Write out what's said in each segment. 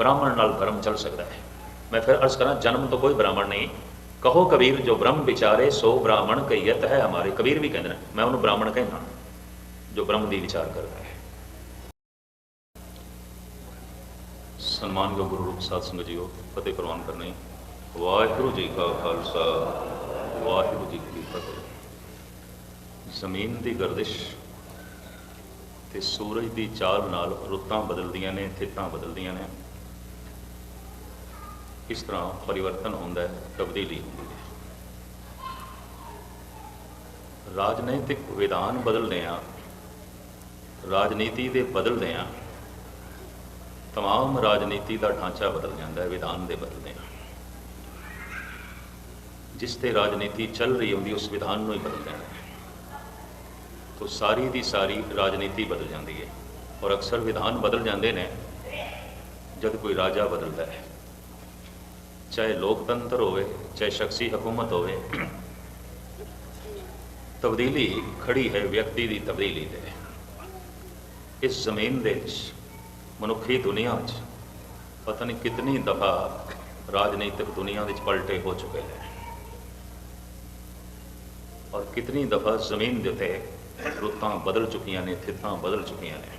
ਬ੍ਰਾਹਮਣ ਨਾਲ ਧਰਮ ਚੱਲ ਸਕਦਾ ਹੈ। ਮੈਂ ਫਿਰ ਅਰਜ਼ ਕਰਾਂ, ਜਨਮ ਤੋਂ ਕੋਈ ਬ੍ਰਾਹਮਣ ਨਹੀਂ। ਕਹੋ ਕਬੀਰ, ਜੋ ਬ੍ਰਹਮ ਵਿਚਾਰੇ, ਸੋ ਬ੍ਰਾਹਮਣ ਕਈਅਤ ਹੈ ਹਮਾਰੇ। ਕਬੀਰ ਵੀ ਕਹਿੰਦੇ ਨੇ, ਮੈਂ ਉਹਨੂੰ ਬ੍ਰਾਹਮਣ ਕਹਿੰਦਾ ਜੋ ਬ੍ਰਹਮ ਦੀ ਵਿਚਾਰ ਕਰਦਾ ਹੈ। ਸਨਮਾਨਯੋਗ ਗੁਰੂ ਰੂਪ ਸਾਧ ਸੰਗਤ ਜੀਓ, ਫਤਿਹ ਪ੍ਰਵਾਨ ਕਰਨੀ। ਵਾਹਿਗੁਰੂ ਜੀ ਕਾ ਖਾਲਸਾ, ਵਾਹਿਗੁਰੂ ਜੀ ਕੀ ਫਤਿਹ। ਜ਼ਮੀਨ ਦੀ ਗਰਦਿਸ਼ ਤੇ ਸੂਰਜ ਦੀ ਚਾਲ ਨਾਲ ਰੁੱਤਾਂ ਬਦਲਦੀਆਂ ਨੇ ਥਿੱਤਾਂ ਬਦਲਦੀਆਂ ਨੇ। ਇਸ ਤਰ੍ਹਾਂ ਪਰਿਵਰਤਨ ਹੁੰਦਾ ਹੈ ਤਬਦੀਲੀ ਹੁੰਦੀ ਹੈ? ਰਾਜਨੀਤਿਕ ਵਿਧਾਨ ਬਦਲਦੇ ਆ ਰਾਜਨੀਤੀ ਦੇ ਬਦਲਦੇ ਆ ਤਮਾਮ ਰਾਜਨੀਤੀ ਦਾ ਢਾਂਚਾ ਬਦਲ ਜਾਂਦਾ ਹੈ, ਵਿਧਾਨ ਦੇ ਬਦਲਦੇ ਆ ਜਿਸ ਤੇ ਰਾਜਨੀਤੀ ਚੱਲ ਰਹੀ ਹੁੰਦੀ, ਉਸ ਵਿਧਾਨ ਨੂੰ ਹੀ ਬਦਲ ਦੇਣਾ ਤੋ ਸਾਰੀ ਦੀ ਸਾਰੀ ਰਾਜਨੀਤੀ ਬਦਲ ਜਾਂਦੀ ਹੈ ਔਰ ਅਕਸਰ ਵਿਧਾਨ ਬਦਲ ਜਾਂਦੇ ਨੇ ਜਦ ਕੋਈ ਰਾਜਾ ਬਦਲਦਾ ਹੈ। ਚਾਹੇ ਲੋਕਤੰਤਰ ਹੋਵੇ, ਚਾਹੇ ਸ਼ਖਸੀ ਹਕੂਮਤ ਹੋਵੇ, ਤਬਦੀਲੀ ਖੜੀ ਹੈ ਵਿਅਕਤੀ ਦੀ ਤਬਦੀਲੀ ਤੇ। ਇਸ ਜ਼ਮੀਨ ਦੇ ਵਿੱਚ, ਮਨੁੱਖੀ ਦੁਨੀਆ 'ਚ ਪਤਾ ਨਹੀਂ ਕਿਤਨੀ ਦਫਾ ਰਾਜਨੀਤਿਕ ਦੁਨੀਆ ਵਿੱਚ ਪਲਟੇ ਹੋ ਚੁੱਕੇ ਨੇ। ਔਰ ਕਿਤਨੀ ਦਫਾ ਜ਼ਮੀਨ ਦੇ ਉੱਤੇ ਰੁੱਤਾਂ ਬਦਲ ਚੁੱਕੀਆਂ ਨੇ, ਥਿੱਤਾਂ ਬਦਲ ਚੁੱਕੀਆਂ ਨੇ।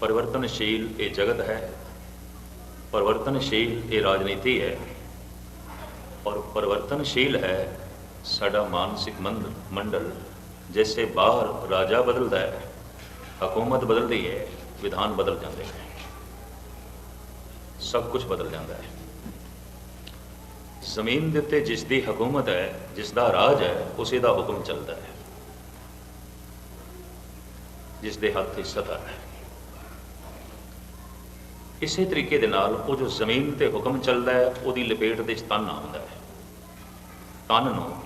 ਪਰਿਵਰਤਨਸ਼ੀਲ ਇਹ ਜਗਤ ਹੈ ਪਰਿਵਰਤਨਸ਼ੀਲ ਇਹ ਰਾਜਨੀਤੀ ਹੈ ਔਰ ਪਰਿਵਰਤਨਸ਼ੀਲ ਹੈ ਸਾਡਾ ਮਾਨਸਿਕ ਮੰਡਲ ਜੈਸੇ ਬਾਹਰ ਰਾਜਾ ਬਦਲਦਾ ਹੈ, ਹਕੂਮਤ ਬਦਲਦੀ ਹੈ, ਵਿਧਾਨ ਬਦਲ ਜਾਂਦੇ ਨੇ। ਸਭ ਕੁਝ ਬਦਲ ਜਾਂਦਾ ਹੈ। ਜ਼ਮੀਨ ਦੇ ਉੱਤੇ ਜਿਸ ਦੀ ਹਕੂਮਤ ਹੈ ਜਿਸ ਦਾ ਰਾਜ ਹੈ, ਉਸੇ ਦਾ ਹੁਕਮ ਚੱਲਦਾ ਹੈ। ਜਿਸ ਦੇ ਹੱਥ 'ਚ ਸਤਾ ਹੈ। ਇਸੇ ਤਰੀਕੇ ਦੇ ਨਾਲ ਉਹ ਜੋ ਜ਼ਮੀਨ ਤੇ ਹੁਕਮ ਚੱਲਦਾ ਹੈ, ਉਹਦੀ ਲਪੇਟ ਦੇ ਤਨ ਆਉਂਦਾ ਹੈ। ਤਨ ਨੂੰ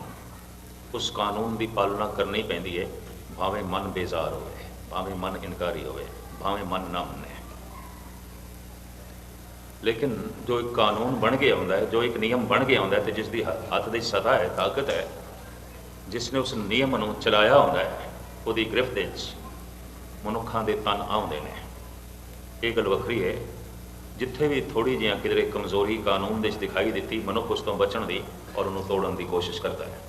ਉਸ ਕਾਨੂੰਨ ਦੀ ਪਾਲਣਾ ਕਰਨੀ ਪੈਂਦੀ ਹੈ, ਭਾਵੇਂ ਮਨ ਬੇਜ਼ਾਰ ਹੋਵੇ, ਭਾਵੇਂ ਮਨ ਇਨਕਾਰੀ ਹੋਵੇ, ਭਾਵੇਂ ਮਨ ਨਾ ਮੰਨੇ। ਲੇਕਿਨ ਜੋ ਇੱਕ ਕਾਨੂੰਨ ਬਣ ਕੇ ਆਉਂਦਾ ਹੈ, ਜੋ ਇੱਕ ਨਿਯਮ ਬਣ ਕੇ ਆਉਂਦਾ ਹੈ ਤੇ ਜਿਸ ਦੀ ਹ- ਹੱਥ ਦੀ ਸਤਾ ਹੈ, ਤਾਕਤ ਹੈ, ਜਿਸ ਨੇ ਉਸ ਨਿਯਮ ਨੂੰ ਚਲਾਇਆ ਹੁੰਦਾ ਹੈ, ਉਹਦੀ ਗ੍ਰਿਫਤ ਵਿੱਚ ਮਨੁੱਖਾਂ ਦੇ ਤਨ ਆਉਂਦੇ ਨੇ। ਇਹ ਗੱਲ ਵੱਖਰੀ ਹੈ ਜਿੱਥੇ ਵੀ ਥੋੜੀ ਜਿਹੀਆਂ ਕਿਧਰੇ ਕਮਜ਼ੋਰੀ ਕਾਨੂੰਨ ਦੇ ਵਿੱਚ ਦਿਖਾਈ ਦਿੱਤੀ, ਮਨੁੱਖ ਉਸ ਤੋਂ ਬਚਣ ਦੀ ਔਰ ਉਹਨੂੰ ਤੋੜਨ ਦੀ ਕੋਸ਼ਿਸ਼ ਕਰਦਾ ਹੈ।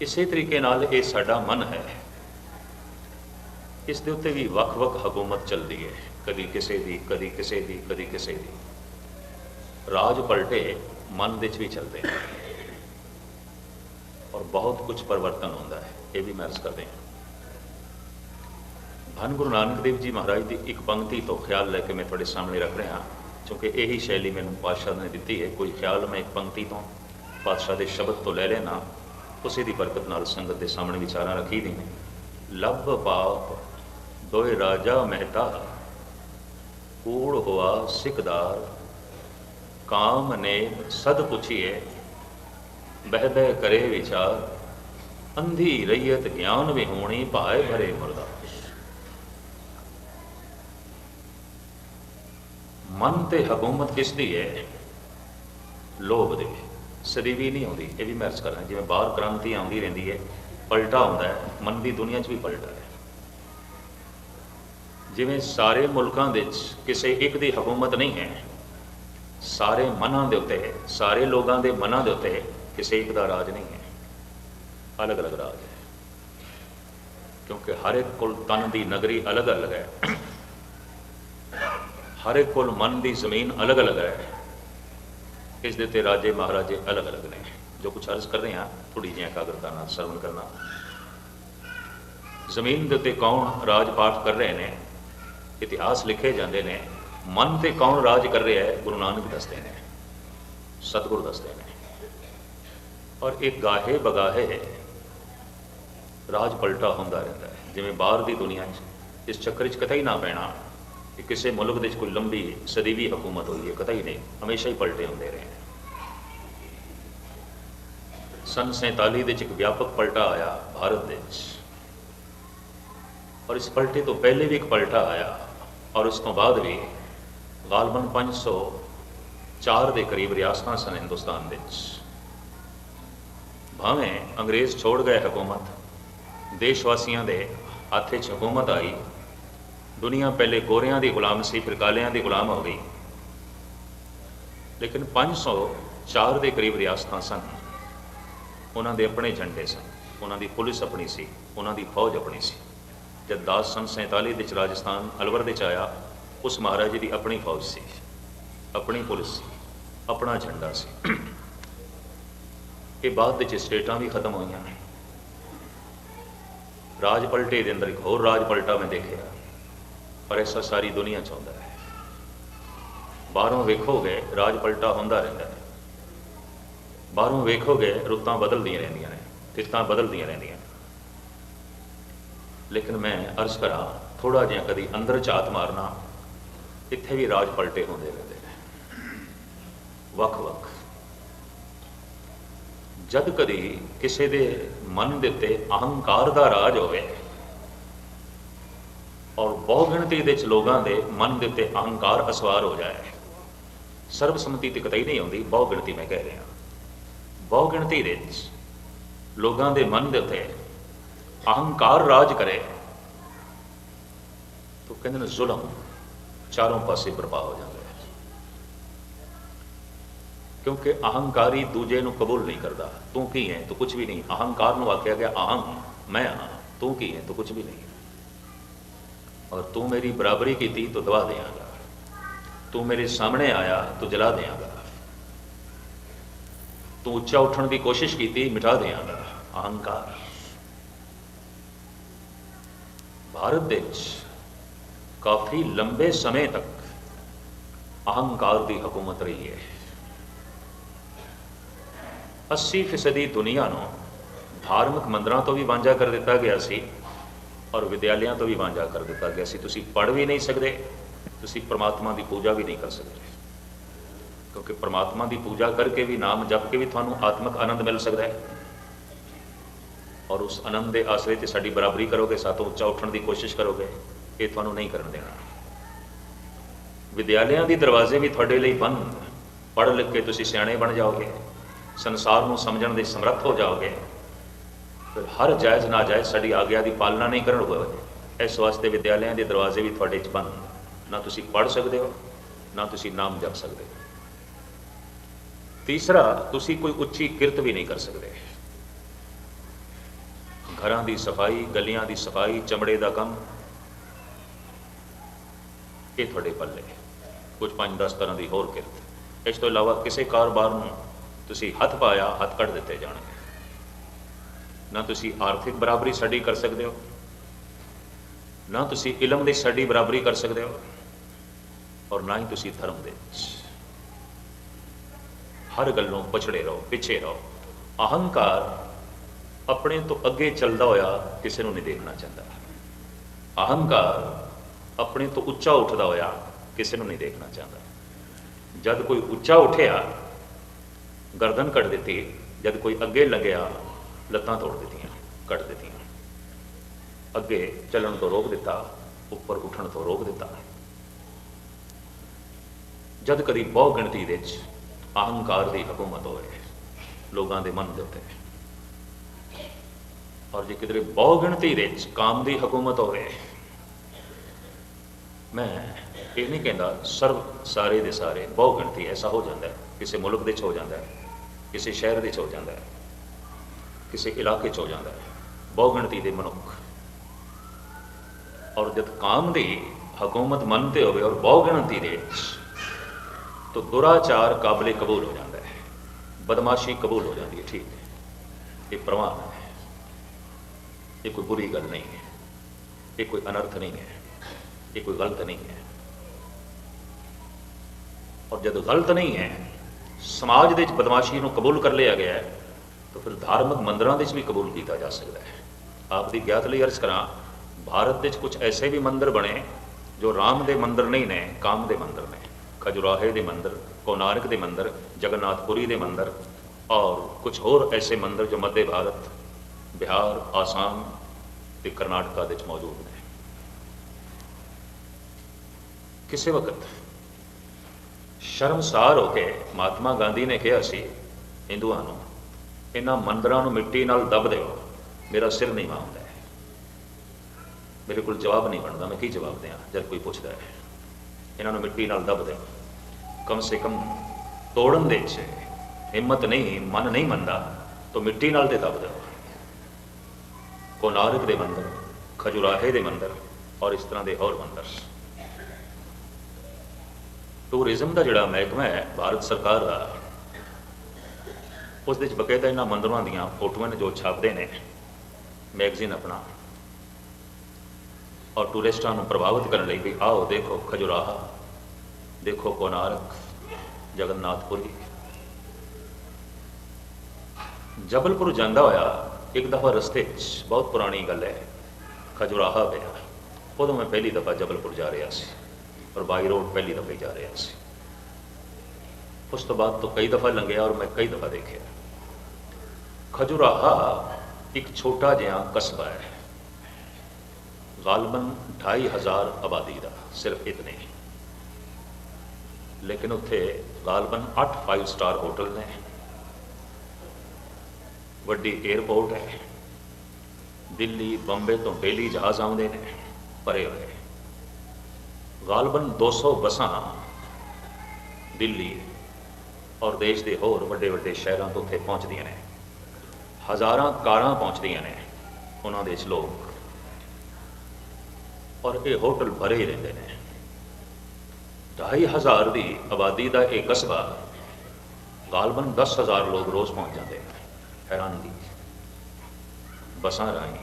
ਇਸੇ ਤਰੀਕੇ ਨਾਲ ਇਹ ਸਾਡਾ ਮਨ ਹੈ। ਇਸ ਦੇ ਉੱਤੇ ਵੀ ਵੱਖ-ਵੱਖ ਹਕੂਮਤ ਚੱਲਦੀ ਹੈ। ਕਦੀ ਕਿਸੇ ਦੀ, ਕਦੀ ਕਿਸੇ ਦੀ, ਕਦੀ ਕਿਸੇ ਦੀ। ਰਾਜ ਪਲਟੇ ਮਨ ਦੇ ਵਿੱਚ ਵੀ ਚੱਲਦੇ ਨੇ ਔਰ ਬਹੁਤ ਕੁਝ ਪਰਿਵਰਤਨ ਹੁੰਦਾ ਹੈ। ਇਹ ਵੀ ਮੈਂ ਅਰਜ਼ ਕਰਦੇ ਹਾਂ। ਧੰਨ ਗੁਰੂ ਨਾਨਕ ਦੇਵ ਜੀ ਮਹਾਰਾਜ ਦੀ ਇੱਕ ਪੰਕਤੀ ਤੋਂ ਖਿਆਲ ਲੈ ਕੇ ਮੈਂ ਤੁਹਾਡੇ ਸਾਹਮਣੇ ਰੱਖ ਰਿਹਾ ਕਿਉਂਕਿ ਇਹੀ ਸ਼ੈਲੀ ਮੈਨੂੰ ਪਾਤਸ਼ਾਹ ਨੇ ਦਿੱਤੀ ਹੈ। ਕੋਈ ਖਿਆਲ ਮੈਂ ਇੱਕ ਪੰਕਤੀ ਤੋਂ ਪਾਤਸ਼ਾਹ ਦੇ ਸ਼ਬਦ ਤੋਂ ਲੈ ਲੈਣਾ ਉਸੇ ਦੀ ਬਰਕਤ ਨਾਲ ਸੰਗਤ ਦੇ ਸਾਹਮਣੇ ਵਿਚਾਰਾਂ ਰੱਖੀ ਦੀ ਨੇ। ਲੱਭ ਪਾਪ, ਦੋਏ ਰਾਜਾ ਮਹਿਤਾ ਕੂੜ ਹੋਆ ਸਿਕਦਾਰ ਕਾਮ ਨੇ ਸਦ ਪੁੱਛੀਏ ਬਹਿ ਬਹਿਬਹਿ ਕਰੇ ਵਿਚਾਰ, ਅੰਧੀ ਰਈਅਤ ਗਿਆਨ ਵਿਹੂਣੀ ਭਾਏ ਭਰੇ ਮੁਰਦਾ। ਮਨ ਤੇ ਹਕੂਮਤ ਕਿਸ ਦੀ ਹੈ? ਲੋਭ ਸਦੀ ਵੀ ਨਹੀਂ ਆਉਂਦੀ। ਇਹ ਵੀ ਮੈਂ ਅਰਜ਼ ਕਰਾਂ ਜਿਵੇਂ ਬਾਹਰ ਕ੍ਰਾਂਤੀ ਆਉਂਦੀ ਰਹਿੰਦੀ ਹੈ, ਪਲਟਾ ਆਉਂਦਾ ਹੈ, ਮਨ ਦੀ ਦੁਨੀਆ 'ਚ ਵੀ ਪਲਟਾ ਹੈ। ਜਿਵੇਂ ਸਾਰੇ ਮੁਲਕਾਂ ਦੇ ਵਿੱਚ ਕਿਸੇ ਇੱਕ ਦੀ ਹਕੂਮਤ ਨਹੀਂ ਹੈ, ਸਾਰੇ ਮਨਾਂ ਦੇ ਉੱਤੇ ਸਾਰੇ ਲੋਕਾਂ ਦੇ ਮਨਾਂ ਦੇ ਉੱਤੇ ਕਿਸੇ ਇੱਕ ਦਾ ਰਾਜ ਨਹੀਂ ਹੈ। ਅਲੱਗ-ਅਲੱਗ ਰਾਜ ਹੈ। ਕਿਉਂਕਿ ਹਰ ਇੱਕ ਕੋਲ ਤਨ ਦੀ ਨਗਰੀ ਅਲੱਗ-ਅਲੱਗ ਹੈ। ਹਰ ਇੱਕ ਕੋਲ ਮਨ ਦੀ ਜ਼ਮੀਨ ਅਲੱਗ-ਅਲੱਗ ਹੈ ਇਸ ਦੇ ਤੇ ਰਾਜੇ ਮਹਾਰਾਜੇ ਅਲੱਗ-ਅਲੱਗ ਨੇ। ਜੋ ਕੁਛ ਅਰਜ਼ ਕਰ ਰਹੇ ਹਾਂ ਥੋੜੀ ਜਿਹੀ ਇਕਾਗਰਤਾ ਨਾਲ ਸਰਵਣ ਕਰਨਾ। ਜ਼ਮੀਨ ਦੇ ਉੱਤੇ ਕੌਣ ਰਾਜ ਪਾਠ ਕਰ ਰਹੇ ਨੇ, ਇਤਿਹਾਸ ਲਿਖੇ ਜਾਂਦੇ ਨੇ, ਮਨ ਤੇ ਕੌਣ ਰਾਜ ਕਰ ਰਿਹਾ ਹੈ, ਗੁਰੂ ਨਾਨਕ ਦੱਸਦੇ ਨੇ, ਸਤਿਗੁਰੂ ਦੱਸਦੇ ਨੇ। ਔਰ ਇਹ ਗਾਹੇ ਬਗਾਹੇ ਰਾਜ ਪਲਟਾ ਹੁੰਦਾ ਰਹਿੰਦਾ ਹੈ। ਜਿਵੇਂ ਬਾਹਰ ਦੀ ਦੁਨੀਆ 'ਚ, ਇਸ ਚੱਕਰ 'ਚ ਕਤਈ ਨਾ ਪੈਣਾ ਕਿ ਕਿਸੇ ਮੁਲਕ ਦੇ ਵਿੱਚ ਕੋਈ ਲੰਬੀ ਸਦੀਵੀ ਹਕੂਮਤ ਹੋਈ ਹੈ, ਕਤਈ ਨਹੀਂ, ਹਮੇਸ਼ਾ ਹੀ ਪਲਟੇ ਹੁੰਦੇ ਰਹੇ ਸਨ 47 ਦੇ 'ਚ ਇੱਕ ਵਿਆਪਕ ਪਲਟਾ ਆਇਆ ਭਾਰਤ ਦੇ ਵਿੱਚ। ਔਰ ਇਸ ਪਲਟੇ ਤੋਂ ਪਹਿਲੇ ਵੀ ਇੱਕ ਪਲਟਾ ਆਇਆ, ਔਰ ਉਸ ਤੋਂ ਬਾਅਦ ਵੀ ਗਾਲਬਨ 504 ਦੇ ਕਰੀਬ ਰਿਆਸਤਾਂ ਸਨ ਹਿੰਦੁਸਤਾਨ ਵਿੱਚ। ਭਾਵੇਂ ਅੰਗਰੇਜ਼ ਛੋੜ ਗਏ ਹਕੂਮਤ ਦੇਸ਼ ਵਾਸੀਆਂ ਦੇ ਹੱਥ 'ਚ ਹਕੂਮਤ ਆਈ ਦੁਨੀਆ ਪਹਿਲੇ ਗੋਰਿਆਂ ਦੀ ਗੁਲਾਮ ਸੀ, ਫਿਰ ਕਾਲਿਆਂ ਦੀ ਗੁਲਾਮ ਹੋ ਗਈ। ਲੇਕਿਨ 504 ਦੇ ਕਰੀਬ ਰਿਆਸਤਾਂ ਸਨ। ਉਹਨਾਂ ਦੇ ਆਪਣੇ ਝੰਡੇ ਸਨ। ਉਹਨਾਂ ਦੀ ਪੁਲਿਸ ਆਪਣੀ ਸੀ, ਉਹਨਾਂ ਦੀ ਫੌਜ ਆਪਣੀ ਸੀ। ਜਦ 10 ਸਨ 47 ਵਿੱਚ ਰਾਜਸਥਾਨ ਅਲਵਰ ਦੇ ਚ ਆਇਆ, ਉਸ ਮਹਾਰਾਜੇ ਦੀ ਆਪਣੀ ਫੌਜ ਸੀ, ਆਪਣੀ ਪੁਲਿਸ ਸੀ, ਆਪਣਾ ਝੰਡਾ ਸੀ। ਇਹ ਬਾਅਦ ਵਿੱਚ ਸਟੇਟਾਂ ਵੀ ਖਤਮ ਹੋਈਆਂ ਰਾਜ ਪਲਟੇ ਦੇ ਅੰਦਰ ਇੱਕ ਹੋਰ ਰਾਜ ਪਲਟਾ ਮੈਂ ਦੇਖਿਆ। ਪਰ ਐਸਾ ਸਾਰੀ ਦੁਨੀਆ ਚਾਹੁੰਦਾ ਹੈ। ਬਾਹਰੋਂ ਵੇਖੋਗੇ ਰਾਜ ਪਲਟਾ ਹੁੰਦਾ ਰਹਿੰਦਾ ਹੈ। ਬਾਹਰੋਂ ਵੇਖੋਗੇ ਰੁੱਤਾਂ ਬਦਲਦੀਆਂ ਰਹਿੰਦੀਆਂ ਨੇ ਕਿਸ਼ਤਾਂ ਬਦਲਦੀਆਂ ਰਹਿੰਦੀਆਂ ਨੇ। ਲੇਕਿਨ ਮੈਂ ਅਰਜ਼ ਕਰਾਂ ਥੋੜਾ ਜਿਹਾ ਕਦੀ ਅੰਦਰ ਝਾਤ ਮਾਰਨਾ, ਇੱਥੇ ਵੀ ਰਾਜ ਪਲਟੇ ਹੁੰਦੇ ਰਹਿੰਦੇ ਨੇ। ਵੱਖ-ਵੱਖ ਜਦ ਕਦੀ ਕਿਸੇ ਦੇ ਮਨ ਦੇ ਉੱਤੇ ਅਹੰਕਾਰ ਦਾ ਰਾਜ ਹੋਵੇ ਔਰ ਬਹੁਗਿਣਤੀ ਦੇ ਚ ਲੋਕਾਂ ਦੇ ਮਨ ਦੇ ਉੱਤੇ ਅਹੰਕਾਰ ਅਸਵਾਰ ਹੋ ਜਾਏ ਸਰਬਸੰਮਤੀ ਤੇ ਕਤਈ ਨਹੀਂ ਆਉਂਦੀ, ਬਹੁਗਿਣਤੀ ਮੈਂ ਕਹਿ ਰਿਹਾ। ਬਹੁਗਿਣਤੀ ਦੇ ਵਿੱਚ ਲੋਕਾਂ ਦੇ ਮਨ ਦੇ ਉੱਤੇ ਅਹੰਕਾਰ ਰਾਜ ਕਰੇ। ਤਾਂ ਕਹਿੰਦੇ ਨੇ ਜ਼ੁਲਮ ਚਾਰੋਂ ਪਾਸੇ ਬਰਬਾਦ ਹੋ ਜਾਂਦਾ ਹੈ। ਕਿਉਂਕਿ ਅਹੰਕਾਰੀ ਦੂਜੇ ਨੂੰ ਕਬੂਲ ਨਹੀਂ ਕਰਦਾ। ਤੂੰ ਕੀ ਹੈ? ਤੂੰ ਕੁਝ ਵੀ ਨਹੀਂ। ਅਹੰਕਾਰ ਨੂੰ ਆਖਿਆ ਗਿਆ, ਅਹੰ, ਮੈਂ ਹਾਂ। ਤੂੰ ਕੀ ਹੈ? ਤੂੰ ਕੁਝ ਵੀ ਨਹੀਂ। ਔਰ ਤੂੰ ਮੇਰੀ ਬਰਾਬਰੀ ਕੀਤੀ ਤਾਂ ਦਵਾ ਦੇਵਾਂਗਾ ਤੂੰ ਮੇਰੇ ਸਾਹਮਣੇ ਆਇਆ ਤੂੰ ਜਲਾ ਦੇਵਾਂਗਾ ਤੂੰ ਉੱਚਾ ਉੱਠਣ ਦੀ ਕੋਸ਼ਿਸ਼ ਕੀਤੀ, ਮਿਟਾ ਦੇਵਾਂਗਾ ਅਹੰਕਾਰ। ਭਾਰਤ ਦੇ ਵਿੱਚ ਕਾਫੀ ਲੰਬੇ ਸਮੇਂ ਤੱਕ ਅਹੰਕਾਰ ਦੀ ਹਕੂਮਤ ਰਹੀ ਹੈ। 80% ਦੁਨੀਆ ਨੂੰ ਧਾਰਮਿਕ ਮੰਦਰਾਂ ਤੋਂ ਵੀ ਵਾਂਝਾ ਕਰ ਦਿੱਤਾ ਗਿਆ ਸੀ। ਔਰ ਵਿਦਿਆਲਿਆਂ ਤੋਂ ਵੀ ਵਾਂਝਾ ਕਰ ਦਿੱਤਾ ਗਿਆ ਸੀ। ਤੁਸੀਂ ਪੜ੍ਹ ਵੀ ਨਹੀਂ ਸਕਦੇ, ਤੁਸੀਂ ਪ੍ਰਮਾਤਮਾ ਦੀ ਪੂਜਾ ਵੀ ਨਹੀਂ ਕਰ ਸਕਦੇ। ਕਿਉਂਕਿ ਪ੍ਰਮਾਤਮਾ ਦੀ ਪੂਜਾ ਕਰਕੇ ਵੀ, ਨਾਮ ਜਪ ਕੇ ਵੀ ਤੁਹਾਨੂੰ ਆਤਮਿਕ ਆਨੰਦ ਮਿਲ ਸਕਦਾ ਹੈ। ਔਰ ਉਸ ਆਨੰਦ ਦੇ ਆਸਰੇ ਤੇ ਸਾਡੀ ਬਰਾਬਰੀ ਕਰੋਗੇ, ਸਾਤੋਂ ਉੱਚਾ ਉੱਠਣ ਦੀ ਕੋਸ਼ਿਸ਼ ਕਰੋਗੇ, ਇਹ ਤੁਹਾਨੂੰ ਨਹੀਂ ਕਰਨ ਦੇਣਾ। ਵਿਦਿਆਲਿਆਂ ਦੇ ਦਰਵਾਜ਼ੇ ਵੀ ਤੁਹਾਡੇ ਲਈ ਬੰਦ ਪੜ੍ਹ ਲਿਖ ਕੇ ਤੁਸੀਂ ਸਿਆਣੇ ਬਣ ਜਾਓਗੇ, ਸੰਸਾਰ ਨੂੰ ਸਮਝਣ ਦੇ ਸਮਰੱਥ ਹੋ ਜਾਓਗੇ। ਹਰ ਜਾਇਜ਼ ਨਾਜਾਇਜ਼ ਸਾਡੀ ਆਗਿਆ ਦੀ ਪਾਲਣਾ ਨਹੀਂ ਕਰਨ ਹੋਵੇ ਇਸ ਵਾਸਤੇ ਵਿਦਿਆਲਿਆਂ ਦੇ ਦਰਵਾਜ਼ੇ ਵੀ ਤੁਹਾਡੇ 'ਚ ਬੰਦ ਨਾ। ਤੁਸੀਂ ਪੜ੍ਹ ਸਕਦੇ ਹੋ, ਨਾ ਤੁਸੀਂ ਨਾਮ ਜਪ ਸਕਦੇ ਹੋ। ਤੀਸਰਾ, ਤੁਸੀਂ ਕੋਈ ਉੱਚੀ ਕਿਰਤ ਵੀ ਨਹੀਂ ਕਰ ਸਕਦੇ। ਘਰਾਂ ਦੀ ਸਫ਼ਾਈ, ਗਲੀਆਂ ਦੀ ਸਫ਼ਾਈ, ਚਮੜੇ ਦਾ ਕੰਮ, ਇਹ ਤੁਹਾਡੇ ਪੱਲੇ ਕੁਝ 5-10 ਤਰ੍ਹਾਂ ਦੀ ਹੋਰ ਕਿਰਤ। ਇਸ ਤੋਂ ਇਲਾਵਾ ਕਿਸੇ ਕਾਰੋਬਾਰ ਨੂੰ ਤੁਸੀਂ ਹੱਥ ਪਾਇਆ, ਹੱਥ ਕੱਢ ਦਿੱਤੇ ਜਾਣਗੇ। ਨਾ ਤੁਸੀਂ ਆਰਥਿਕ ਬਰਾਬਰੀ ਸਾਡੀ ਕਰ ਸਕਦੇ ਹੋ, ਨਾ ਤੁਸੀਂ ਇਲਮ ਦੀ ਸਾਡੀ ਬਰਾਬਰੀ ਕਰ ਸਕਦੇ ਹੋ ਔਰ ਨਾ ਹੀ ਤੁਸੀਂ ਧਰਮ ਦੇ ਹਰ ਗੱਲੋਂ ਪਛੜੇ ਰਹੋ, ਪਿੱਛੇ ਰਹੋ। ਅਹੰਕਾਰ ਆਪਣੇ ਤੋਂ ਅੱਗੇ ਚੱਲਦਾ ਹੋਇਆ ਕਿਸੇ ਨੂੰ ਨਹੀਂ ਦੇਖਣਾ ਚਾਹੁੰਦਾ। ਅਹੰਕਾਰ ਆਪਣੇ ਤੋਂ ਉੱਚਾ ਉੱਠਦਾ ਹੋਇਆ ਕਿਸੇ ਨੂੰ ਨਹੀਂ ਦੇਖਣਾ ਚਾਹੁੰਦਾ। ਜਦ ਕੋਈ ਉੱਚਾ ਉੱਠਿਆ, ਗਰਦਨ ਕੱਟ ਦਿੱਤੀ, ਜਦ ਕੋਈ ਅੱਗੇ ਲੱਗਿਆ ਲੱਤਾਂ ਤੋੜ ਦਿੱਤੀਆਂ ਕੱਟ ਦਿੱਤੀਆਂ। ਅੱਗੇ ਚੱਲਣ ਤੋਂ ਰੋਕ ਦਿੱਤਾ, ਉੱਪਰ ਉੱਠਣ ਤੋਂ ਰੋਕ ਦਿੱਤਾ। ਜਦ ਕਦੀ ਬਹੁ ਗਿਣਤੀ ਵਿੱਚ ਅਹੰਕਾਰ ਦੀ ਹਕੂਮਤ ਹੋਵੇ, ਲੋਕਾਂ ਦੇ ਮਨ ਦੇ ਉੱਤੇ। ਔਰ ਜੇ ਕਿਧਰੇ ਬਹੁ ਗਿਣਤੀ ਵਿੱਚ ਕਾਮ ਦੀ ਹਕੂਮਤ ਹੋਵੇ, ਮੈਂ ਇਹ ਨਹੀਂ ਕਹਿੰਦਾ ਸਰਵ ਸਾਰੇ ਦੇ ਸਾਰੇ ਬਹੁ ਗਿਣਤੀ ਐਸਾ ਹੋ ਜਾਂਦਾ ਹੈ, ਕਿਸੇ ਮੁਲਕ ਦੇ ਚ ਹੋ ਜਾਂਦਾ ਹੈ, ਕਿਸੇ ਸ਼ਹਿਰ ਦੇ ਚ ਹੋ ਜਾਂਦਾ ਹੈ। ਕਿਸੇ ਇਲਾਕੇ ਚ ਹੋ ਜਾਂਦਾ ਹੈ। ਬਹੁ ਗਿਣਤੀ ਦੇ ਮਨੁੱਖ। ਔਰ ਜਦ ਕਾਮ ਦੀ ਹਕੂਮਤ ਮਨ ਤੇ ਹੋਵੇ ਔਰ ਬਹੁ ਗਿਣਤੀ ਦੇ ਵਿੱਚ ਤਾਂ ਦੁਰਾਚਾਰ ਕਾਬਲੇ ਕਬੂਲ ਹੋ ਜਾਂਦਾ ਹੈ। ਬਦਮਾਸ਼ੀ ਕਬੂਲ ਹੋ ਜਾਂਦੀ ਹੈ, ਠੀਕ ਹੈ। ਇਹ ਪ੍ਰਵਾਨ ਹੈ। ਇਹ ਕੋਈ ਬੁਰੀ ਗੱਲ ਨਹੀਂ ਹੈ। ਇਹ ਕੋਈ ਅਨਰਥ ਨਹੀਂ ਹੈ। ਇਹ ਕੋਈ ਗਲਤ ਨਹੀਂ ਹੈ। ਔਰ ਜਦ ਗਲਤ ਨਹੀਂ ਹੈ, ਸਮਾਜ ਦੇ ਵਿੱਚ ਬਦਮਾਸ਼ੀ ਨੂੰ ਕਬੂਲ ਕਰ ਲਿਆ ਗਿਆ ਹੈ ਤਾਂ ਫਿਰ ਧਾਰਮਿਕ ਮੰਦਰਾਂ ਦੇ ਵਿੱਚ ਵੀ ਕਬੂਲ ਕੀਤਾ ਜਾ ਸਕਦਾ ਹੈ। ਆਪ ਦੀ ਗਿਆਤ ਲਈ ਅਰਜ਼ ਕਰਾਂ, ਭਾਰਤ ਵਿੱਚ ਕੁਝ ਐਸੇ ਵੀ ਮੰਦਰ ਬਣੇ ਜੋ ਰਾਮ ਦੇ ਮੰਦਰ ਨਹੀਂ ਨੇ, ਕਾਮ ਦੇ ਮੰਦਰ ਨੇ। ਖਜੁਰਾਹੇ ਦੇ ਮੰਦਰ, ਕੋਨਾਰਕ ਦੇ ਮੰਦਰ, ਜਗਨਨਾਥਪੁਰੀ ਦੇ ਮੰਦਰ ਔਰ ਕੁਝ ਹੋਰ ਐਸੇ ਮੰਦਰ ਜੋ ਮੱਧ ਭਾਰਤ, ਬਿਹਾਰ, ਆਸਾਮ ਤੇ ਕਰਨਾਟਕਾ ਦੇ ਵਿੱਚ ਮੌਜੂਦ ਨੇ। ਕਿਸੇ ਵਕਤ ਸ਼ਰਮਸਾਰ ਹੋ ਕੇ ਮਹਾਤਮਾ ਗਾਂਧੀ ਨੇ ਕਿਹਾ ਸੀ, ਹਿੰਦੂਆਂ ਨੂੰ ਇਹਨਾਂ ਮੰਦਰਾਂ ਨੂੰ ਮਿੱਟੀ ਨਾਲ ਦਬ ਦਿਓ। ਮੇਰਾ ਸਿਰ ਨਹੀਂ ਹੁੰਦਾ ਮੇਰੇ ਕੋਲ ਜਵਾਬ ਨਹੀਂ ਬਣਦਾ, ਮੈਂ ਕੀ ਜਵਾਬ ਦਿਆਂ, ਜਦ ਕੋਈ ਪੁੱਛਦਾ ਹੈ। ਇਹਨਾਂ ਨੂੰ ਮਿੱਟੀ ਨਾਲ ਦਬ ਦਿਓ। ਕਮ ਸੇ ਕਮ ਤੋੜਨ ਦੇ ਚ ਹਿੰਮਤ ਨਹੀਂ, ਮਨ ਨਹੀਂ ਮੰਨਦਾ, ਤਾਂ ਮਿੱਟੀ ਨਾਲ ਤੇ ਦਬ ਦਿਓ। ਕੋਨਾਰਕ ਦੇ ਮੰਦਰ, ਖਜੁਰਾਹੇ ਦੇ ਮੰਦਰ ਔਰ ਇਸ ਤਰ੍ਹਾਂ ਦੇ ਹੋਰ ਮੰਦਰ। ਟੂਰਿਜ਼ਮ ਦਾ ਜਿਹੜਾ ਮਹਿਕਮਾ ਹੈ, ਭਾਰਤ ਸਰਕਾਰ ਦਾ ਉਸ ਦੇ ਵਿੱਚ ਬਕਾਇਦਾ ਇਹਨਾਂ ਮੰਦਰਾਂ ਦੀਆਂ ਫੋਟੋਆਂ ਨੇ ਜੋ ਛਾਪਦੇ ਨੇ ਮੈਗਜ਼ੀਨ ਆਪਣਾ। ਔਰ ਟੂਰਿਸਟਾਂ ਨੂੰ ਪ੍ਰਭਾਵਿਤ ਕਰਨ ਲਈ ਵੀ ਆਓ, ਦੇਖੋ ਖਜੁਰਾਹਾ, ਦੇਖੋ ਕੋਨਾਰਕ, ਜਗਨਨਾਥਪੁਰੀ। ਜਬਲਪੁਰ ਜਾਂਦਾ ਹੋਇਆ, ਇੱਕ ਦਫਾ ਰਸਤੇ 'ਚ ਬਹੁਤ ਪੁਰਾਣੀ ਗੱਲ ਹੈ, ਖਜੁਰਾਹਾ ਪਿਆ। ਉਦੋਂ ਮੈਂ ਪਹਿਲੀ ਦਫਾ ਜਬਲਪੁਰ ਜਾ ਰਿਹਾ ਸੀ, ਔਰ ਬਾਈ ਰੋਡ ਪਹਿਲੀ ਦਫਾ ਜਾ ਰਿਹਾ ਸੀ। ਉਸ ਤੋਂ ਬਾਅਦ ਤੋਂ ਕਈ ਦਫਾ ਲੰਘਿਆ ਔਰ ਮੈਂ ਕਈ ਦਫਾ ਦੇਖਿਆ। ਖਜੁਰਾਹਾ ਇੱਕ ਛੋਟਾ ਜਿਹਾ ਕਸਬਾ ਹੈ। ਗਾਲਬਨ 2500 ਆਬਾਦੀ ਦਾ ਸਿਰਫ ਇਤਨੇ ਲੇਕਿਨ ਉੱਥੇ ਗਾਲਬਨ 8 5 ਸਟਾਰ ਹੋਟਲ ਨੇ। ਵੱਡੀ 에ਅਰਪੋਰਟ ਹੈ। ਦਿੱਲੀ, ਬੰਬੇ ਤੋਂ ਡੇਲੀ ਜਹਾਜ਼ ਆਉਂਦੇ ਨੇ, ਭਰੇ ਹੋਏ। ਗਾਲਬਨ 200 ਬੱਸਾਂ ਦਿੱਲੀ ਔਰ ਦੇਸ਼ ਦੇ ਹੋਰ ਵੱਡੇ ਵੱਡੇ ਸ਼ਹਿਰਾਂ ਤੋਂ ਉੱਥੇ ਪਹੁੰਚਦੀਆਂ ਨੇ। ਹਜ਼ਾਰਾਂ ਕਾਰਾਂ ਪਹੁੰਚਦੀਆਂ ਨੇ, ਉਹਨਾਂ ਦੇ ਸ਼ਲੋਕ। ਔਰ ਇਹ ਹੋਟਲ ਭਰੇ ਹੀ ਰਹਿੰਦੇ ਨੇ। ਢਾਈ ਹਜ਼ਾਰ ਦੀ ਆਬਾਦੀ ਦਾ ਇਹ ਕਸਬਾ, ਗਾਲਬਨ 10000 ਲੋਕ ਰੋਜ਼ ਪਹੁੰਚ ਜਾਂਦੇ ਨੇ ਹੈਰਾਨਗੀ ਬੱਸਾਂ ਰਾਹੀਂ,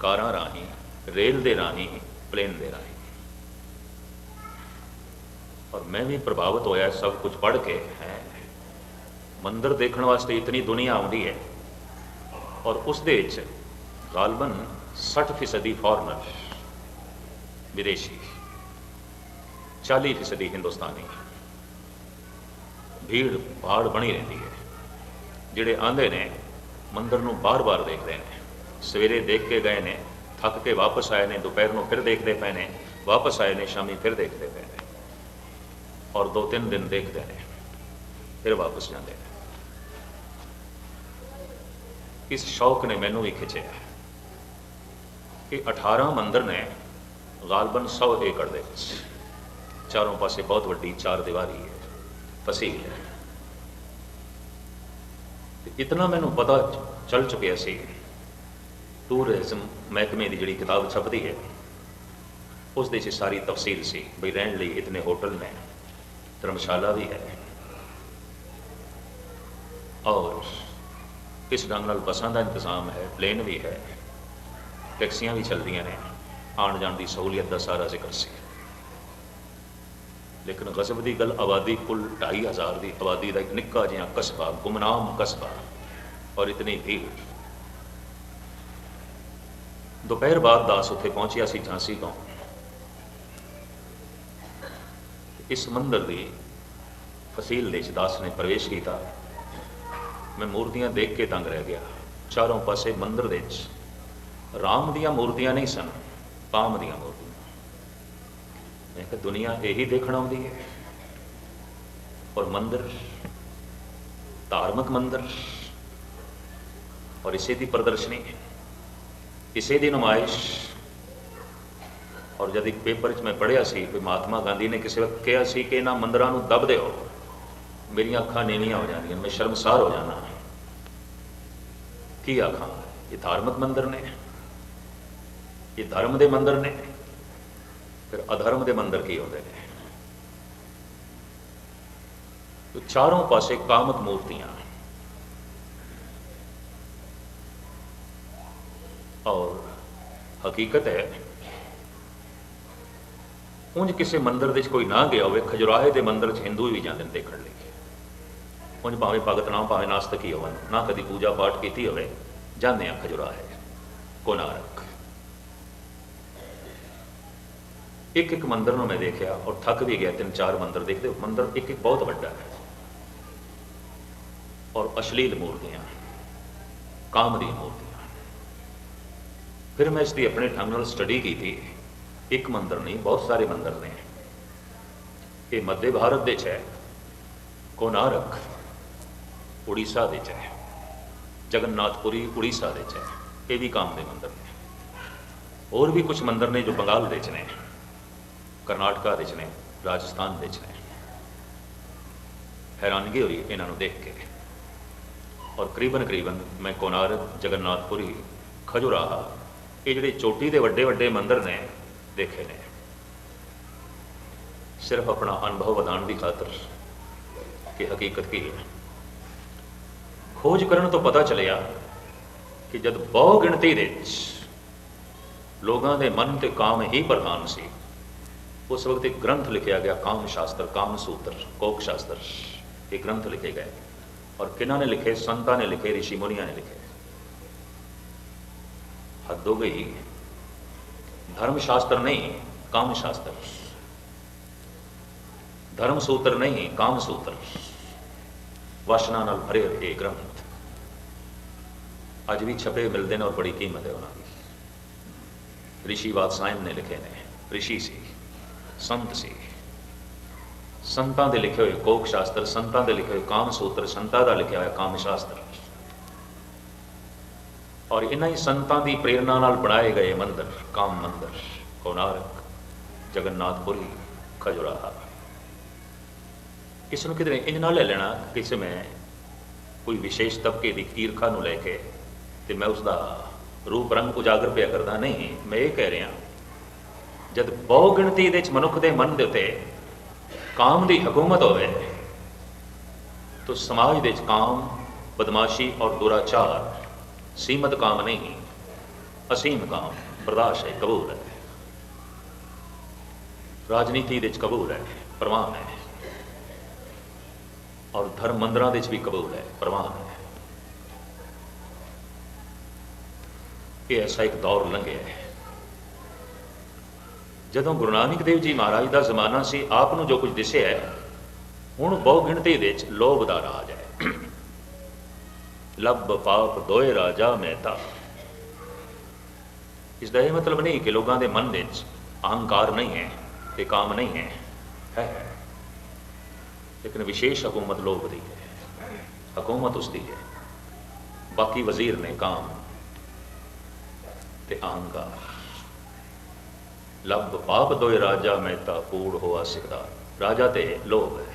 ਕਾਰਾਂ ਰਾਹੀਂ, ਰੇਲ ਦੇ ਰਾਹੀਂ, ਪਲੇਨ ਦੇ ਰਾਹੀਂ। ਔਰ ਮੈਂ ਵੀ ਪ੍ਰਭਾਵਿਤ ਹੋਇਆ ਸਭ ਕੁਝ ਪੜ੍ਹ ਕੇ, ਹੈ। ਮੰਦਰ ਦੇਖਣ ਵਾਸਤੇ ਇਤਨੀ ਦੁਨੀਆ ਆਉਂਦੀ ਹੈ। ਔਰ ਉਸ ਦੇ ਵਿੱਚ ਗਾਲਬਨ 60 ਫੀਸਦੀ ਫੋਰਨਰ, ਵਿਦੇਸ਼ੀ 40 ਫੀਸਦੀ ਹਿੰਦੁਸਤਾਨੀ। ਭੀੜ ਭਾੜ ਬਣੀ ਰਹਿੰਦੀ ਹੈ, ਜਿਹੜੇ ਆਂਦੇ ਨੇ, ਮੰਦਰ ਨੂੰ ਬਾਰ-ਬਾਰ ਦੇਖਦੇ ਨੇ, ਸਵੇਰੇ ਦੇਖ ਕੇ ਗਏ ਨੇ, ਥੱਕ ਕੇ ਵਾਪਸ ਆਏ ਨੇ, ਦੁਪਹਿਰ ਨੂੰ ਫਿਰ ਦੇਖਦੇ ਪਏ ਨੇ, ਵਾਪਸ ਆਏ ਨੇ, ਸ਼ਾਮੀ ਫਿਰ ਦੇਖਦੇ ਪਏ ਨੇ, ਔਰ ਦੋ ਤਿੰਨ ਦਿਨ ਦੇਖਦੇ ਨੇ, ਫਿਰ ਵਾਪਸ ਜਾਂਦੇ ਨੇ। ਇਸ ਸ਼ੌਕ ਨੇ ਮੈਨੂੰ ਵੀ ਖਿੱਚਿਆ ਕਿ 18 ਮੰਦਰ ਨੇ ਗਾਲਬਨ 100 ਏਕੜ ਦੇ ਵਿੱਚ ਚਾਰੋਂ ਪਾਸੇ ਬਹੁਤ ਵੱਡੀ ਚਾਰ ਦੀਵਾਰੀ ਹੈ ਫਸੀਲ ਹੈ। ਤੇ ਇਤਨਾ ਮੈਨੂੰ ਪਤਾ ਚੱਲ ਚੁੱਕਿਆ ਸੀ ਟੂਰਿਜ਼ਮ ਮਹਿਕਮੇ ਦੀ ਜਿਹੜੀ ਕਿਤਾਬ ਛਪਦੀ ਹੈ ਉਸ ਦੇ 'ਚ ਸਾਰੀ ਤਫਸੀਲ ਸੀ ਬਈ ਰਹਿਣ ਲਈ ਇਤਨੇ ਹੋਟਲ ਨੇ, ਧਰਮਸ਼ਾਲਾ ਵੀ ਹੈ। ਔਰ ਇਸ ਢੰਗ ਨਾਲ ਬੱਸਾਂ ਦਾ ਇੰਤਜ਼ਾਮ ਹੈ ਪਲੇਨ ਵੀ ਹੈ ਟੈਕਸੀਆਂ ਵੀ ਚੱਲਦੀਆਂ ਨੇ, ਆਉਣ ਜਾਣ ਦੀ ਸਹੂਲੀਅਤ ਦਾ ਸਾਰਾ ਜ਼ਿਕਰ ਸੀ। ਲੇਕਿਨ ਗਜ਼ਬ ਦੀ ਗੱਲ ਆਬਾਦੀ ਕੁੱਲ 2500 ਦੀ, ਆਬਾਦੀ ਦਾ ਇੱਕ ਨਿੱਕਾ ਜਿਹਾ ਕਸਬਾ, ਗੁਮਨਾਮ ਕਸਬਾ, ਔਰ ਇਤਨੀ ਭੀੜ। ਦੁਪਹਿਰ ਬਾਅਦ ਦਾਸ ਉੱਥੇ ਪਹੁੰਚਿਆ ਸੀ ਝਾਂਸੀ ਤੋਂ। ਇਸ ਮੰਦਰ ਦੀ ਫਸੀਲ ਦੇ ਵਿੱਚ ਦਾਸ ਨੇ ਪ੍ਰਵੇਸ਼ ਕੀਤਾ। ਮੈਂ ਮੂਰਤੀਆਂ ਦੇਖ ਕੇ ਤੰਗ ਰਹਿ ਗਿਆ। ਚਾਰੋਂ ਪਾਸੇ ਮੰਦਰ ਦੇ ਵਿੱਚ। ਰਾਮ ਦੀਆਂ ਮੂਰਤੀਆਂ ਨਹੀਂ ਸਨ, ਪਾਮ ਦੀਆਂ ਮੂਰਤੀਆਂ। ਮੈਂ ਕਿਹਾ, ਦੁਨੀਆ ਇਹੀ ਦੇਖਣ ਆਉਂਦੀ ਹੈ। ਔਰ ਮੰਦਰ, ਧਾਰਮਿਕ ਮੰਦਰ, ਔਰ ਇਸੇ ਦੀ ਪ੍ਰਦਰਸ਼ਨੀ, ਇਸੇ ਦੀ ਨੁਮਾਇਸ਼। ਔਰ ਜਦ ਇੱਕ ਪੇਪਰ 'ਚ ਮੈਂ ਪੜ੍ਹਿਆ ਸੀ ਕਿ ਮਹਾਤਮਾ ਗਾਂਧੀ ਨੇ ਕਿਸੇ ਵਕਤ ਕਿਹਾ ਸੀ ਕਿ ਇਹਨਾਂ ਮੰਦਰਾਂ ਨੂੰ ਦਬ ਦਿਓ। ਮੇਰੀਆਂ ਅੱਖਾਂ ਨੀਵੀਆਂ ਹੋ ਜਾਂਦੀਆਂ, ਮੈਂ ਸ਼ਰਮਸਾਰ ਹੋ ਜਾਣਾ ਕੀ ਆਖਾਂ? ਇਹ ਧਾਰਮਿਕ ਮੰਦਰ ਨੇ। ਇਹ ਧਰਮ ਦੇ ਮੰਦਰ ਨੇ। ਫਿਰ ਅਧਰਮ ਦੇ ਮੰਦਰ ਕੀ ਹੁੰਦੇ ਨੇ? ਤੋ ਚਾਰੋਂ ਪਾਸੇ ਕਾਮਤ ਮੂਰਤੀਆਂ ਔਰ ਹਕੀਕਤ ਹੈ, ਉਂਝ ਕਿਸੇ ਮੰਦਰ ਦੇ ਵਿੱਚ ਕੋਈ ਨਾ ਗਿਆ ਹੋਵੇ, ਖਜੁਰਾਹੇ ਦੇ ਮੰਦਰ 'ਚ ਹਿੰਦੂ ਵੀ ਜਾਂਦੇ ਨੇ ਦੇਖਣ ਲਈ ਉਂਝ ਭਾਵੇਂ ਭਗਤ ਨਾ ਭਾਵੇਂ ਨਾਸਤਕ ਹੀ ਹੋਵਨ ਨਾ ਕਦੀ ਪੂਜਾ ਪਾਠ ਕੀਤੀ ਹੋਵੇ, ਜਾਂਦੇ ਆ ਖਜੁਰਾਹੇ ਕੋਨਾਰਕ ਇੱਕ ਇੱਕ ਮੰਦਰ ਨੂੰ ਮੈਂ ਦੇਖਿਆ ਔਰ ਥੱਕ ਵੀ ਗਿਆ, ਤਿੰਨ ਚਾਰ ਮੰਦਰ ਦੇਖਦੇ ਮੰਦਰ ਇੱਕ ਇੱਕ ਬਹੁਤ ਵੱਡਾ ਹੈ ਔਰ ਅਸ਼ਲੀਲ ਮੂਰਤੀਆਂ ਕਾਮ ਦੀ ਮੂਰਤੀਆਂ। ਫਿਰ ਮੈਂ ਇਸ ਦੀ ਆਪਣੇ ਢੰਗ ਨਾਲ ਸਟੱਡੀ ਕੀਤੀ। ਇੱਕ ਮੰਦਰ ਨਹੀਂ, ਬਹੁਤ ਸਾਰੇ ਮੰਦਰ ਨੇ। ਇਹ ਮੱਧ ਭਾਰਤ ਦੇ ਚ ਹੈ। ਕੋਨਾਰਕ ਉੜੀਸਾ ਦੇ ਚ ਹੈ ਜਗਨਨਾਥਪੁਰੀ, ਉੜੀਸਾ ਦੇ ਚ ਹੈ ਇਹ ਵੀ ਕਾਮ ਦੇ ਮੰਦਰ ਨੇ। ਹੋਰ ਵੀ ਕੁਝ ਮੰਦਰ ਨੇ ਜੋ ਬੰਗਾਲ ਦੇ ਵਿੱਚ ਨੇ, ਕਰਨਾਟਕਾ ਦੇ ਵਿੱਚ ਨੇ, ਰਾਜਸਥਾਨ ਵਿੱਚ ਨੇ। ਹੈਰਾਨਗੀ ਹੋਈ ਇਹਨਾਂ ਨੂੰ ਦੇਖ ਕੇ। ਔਰ ਕਰੀਬਨ ਕਰੀਬਨ ਮੈਂ ਕੋਨਾਰਕ ਜਗਨਨਾਥਪੁਰੀ ਖਜੁਰਾਹਾ ਇਹ ਜਿਹੜੇ ਚੋਟੀ ਦੇ ਵੱਡੇ ਵੱਡੇ ਮੰਦਰ ਨੇ, ਦੇਖੇ ਨੇ। ਸਿਰਫ ਆਪਣਾ ਅਨੁਭਵ ਵਧਾਉਣ ਦੀ ਖਾਤਰ ਕਿ ਹਕੀਕਤ ਕੀ ਹੈ? ਖੋਜ ਕਰਨ ਤੋਂ ਪਤਾ ਚੱਲਿਆ ਕਿ ਜਦ ਬਹੁ ਗਿਣਤੀ ਦੇ ਵਿੱਚ ਲੋਕਾਂ ਦੇ ਮਨ ਤੇ ਕਾਮ ਹੀ ਪ੍ਰਧਾਨ ਸੀ, ਉਸ ਵਕਤ ਇੱਕ ਗ੍ਰੰਥ ਲਿਖਿਆ ਗਿਆ, ਕਾਮ ਸ਼ਾਸਤਰ, ਕਾਮ ਸੂਤਰ, ਕੋਕ ਸ਼ਾਸਤਰ। ਇਹ ਗ੍ਰੰਥ ਲਿਖੇ ਗਏ। ਔਰ ਕਿਹਨਾਂ ਨੇ ਲਿਖੇ? ਸੰਤਾਂ ਨੇ ਲਿਖੇ, ਰਿਸ਼ੀ ਮੁਨੀਆਂ ਨੇ ਲਿਖੇ। ਹੱਦ ਹੋ ਗਈ। ਧਰਮ ਸ਼ਾਸਤਰ ਨਹੀਂ, ਕਾਮ ਸ਼ਾਸਤਰ। ਧਰਮ ਸੂਤਰ ਨਹੀਂ, ਕਾਮ ਸੂਤਰ। ਵਾਸ਼ਨਾ ਨਾਲ ਭਰੇ ਹੋਏ ਗ੍ਰੰਥ। ਅੱਜ ਵੀ ਛਪੇ ਮਿਲਦੇ ਨੇ ਔਰ ਬੜੀ ਕੀਮਤ ਹੈ ਉਹਨਾਂ ਦੀ। ਰਿਸ਼ੀ ਵਾਤਸਾਇਨ ਨੇ ਲਿਖੇ ਨੇ, ਰਿਸ਼ੀ ਸੀ, ਸੰਤ ਸੀ। ਸੰਤਾਂ ਦੇ ਲਿਖੇ ਹੋਏ ਕੋਕ ਸ਼ਾਸਤਰ, ਸੰਤਾਂ ਦੇ ਲਿਖੇ ਹੋਏ ਕਾਮ ਸੂਤਰ, ਸੰਤਾਂ ਦਾ ਲਿਖਿਆ ਹੋਇਆ ਕਾਮ ਸ਼ਾਸਤਰ। ਔਰ ਇਹਨਾਂ ਹੀ ਸੰਤਾਂ ਦੀ ਪ੍ਰੇਰਣਾ ਨਾਲ ਬਣਾਏ ਗਏ ਮੰਦਰ, ਕਾਮ ਮੰਦਰ, ਕੋਨਾਰਕ, ਜਗਨਨਾਥਪੁਰੀ, ਖਜੁਰਾਹਾ। ਇਸ ਨੂੰ ਕਿਤੇ ਇੰਜ ਨਾ ਲੈ ਲੈਣਾ ਕਿਸੇ ਮੈਂ ਕੋਈ ਵਿਸ਼ੇਸ਼ ਤਬਕੇ ਦੀ ਈਰਖਾ ਨੂੰ ਲੈ ਕੇ ਤੇ ਮੈਂ ਉਸ ਦਾ ਰੂਪ ਰੰਗ ਉਜਾਗਰ ਪਿਆ ਕਰਦਾ, ਨਹੀਂ, ਮੈਂ ਇਹ ਕਹਿ ਰਿਹਾ, ਜਦ ਬਹੁ ਗਿਣਤੀ ਦੇ ਵਿੱਚ ਮਨੁੱਖ ਦੇ ਮਨ ਦੇ ਉੱਤੇ ਕਾਮ ਦੀ ਹਕੂਮਤ ਹੋਵੇ, ਤਾਂ ਸਮਾਜ ਦੇ ਵਿੱਚ ਕਾਮ, ਬਦਮਾਸ਼ੀ ਔਰ ਦੁਰਾਚਾਰ ਸੀਮਤ ਕਾਮ ਨਹੀਂ, ਅਸੀਮ ਕਾਮ, ਬਰਦਾਸ਼ਤ ਹੈ, ਕਬੂਲ ਹੈ। ਰਾਜਨੀਤੀ ਦੇ ਵਿੱਚ ਕਬੂਲ ਹੈ ਪ੍ਰਵਾਨ ਹੈ। ਔਰ ਧਰਮ ਮੰਦਰਾਂ ਦੇ ਵਿੱਚ ਵੀ ਕਬੂਲ ਹੈ ਪ੍ਰਵਾਨ ਹੈ। ਇਹ ਐਸਾ ਇੱਕ ਦੌਰ ਲੰਘਿਆ ਹੈ। ਜਦੋਂ ਗੁਰੂ ਨਾਨਕ ਦੇਵ ਜੀ ਮਹਾਰਾਜ ਦਾ ਜ਼ਮਾਨਾ ਸੀ, ਆਪ ਨੂੰ ਜੋ ਕੁਝ ਦਿਸਿਆ ਹੈ, ਹੁਣ ਬਹੁ ਗਿਣਤੀ ਦੇ ਵਿੱਚ ਲੋਭ ਦਾ ਰਾਜ ਹੈ। ਲੱਭ ਪਾਪ ਦੋਏ ਰਾਜਾ ਮਹਿਤਾ ਇਸ ਦਾ ਇਹ ਮਤਲਬ ਨਹੀਂ ਕਿ ਲੋਕਾਂ ਦੇ ਮਨ ਵਿੱਚ ਅਹੰਕਾਰ ਨਹੀਂ ਹੈ ਤੇ ਕਾਮ ਨਹੀਂ ਹੈ। ਹੈ ਲੇਕਿਨ ਵਿਸ਼ੇਸ਼ ਹਕੂਮਤ ਲੋਭ ਦੀ ਹੈ। ਹਕੂਮਤ ਉਸ ਦੀ ਹੈ। ਬਾਕੀ ਵਜ਼ੀਰ ਨੇ ਕਾਮ ਤੇ ਅਹੰਕਾਰ ਲੱਭ ਪਾਪ ਦੋਏ ਰਾਜਾ ਮਹਿਤਾ ਕੂੜ ਹੋਆ ਸਿਕਦਾ। ਰਾਜਾ ਤੇ ਲੋਭ ਹੈ।